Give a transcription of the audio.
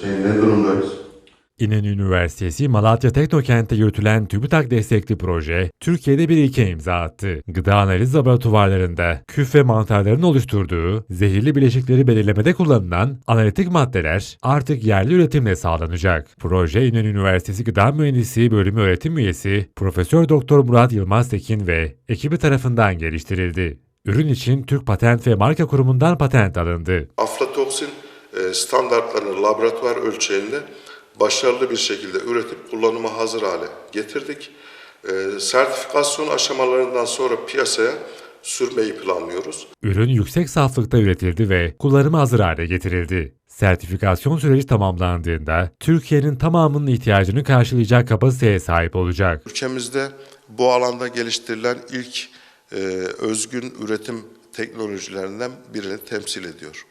şey ne durumdayız? İnönü Üniversitesi Malatya Teknokent'te yürütülen TÜBİTAK destekli proje, Türkiye'de bir ilke imza attı. Gıda analiz laboratuvarlarında küf ve mantarların oluşturduğu zehirli bileşikleri belirlemede kullanılan analitik maddeler artık yerli üretimle sağlanacak. Proje İnönü Üniversitesi Gıda Mühendisliği Bölümü öğretim üyesi Profesör Doktor Murat Yılmaz Tekin ve ekibi tarafından geliştirildi. Ürün için Türk Patent ve Marka Kurumu'ndan patent alındı. aflatoksin standartlarını laboratuvar ölçeğinde başarılı bir şekilde üretip kullanıma hazır hale getirdik. E, Sertifikasyon aşamalarından sonra piyasaya sürmeyi planlıyoruz. Ürün yüksek saflıkta üretildi ve kullanıma hazır hale getirildi. Sertifikasyon süreci tamamlandığında Türkiye'nin tamamının ihtiyacını karşılayacak kapasiteye sahip olacak. Ülkemizde bu alanda geliştirilen ilk e, özgün üretim teknolojilerinden birini temsil ediyor.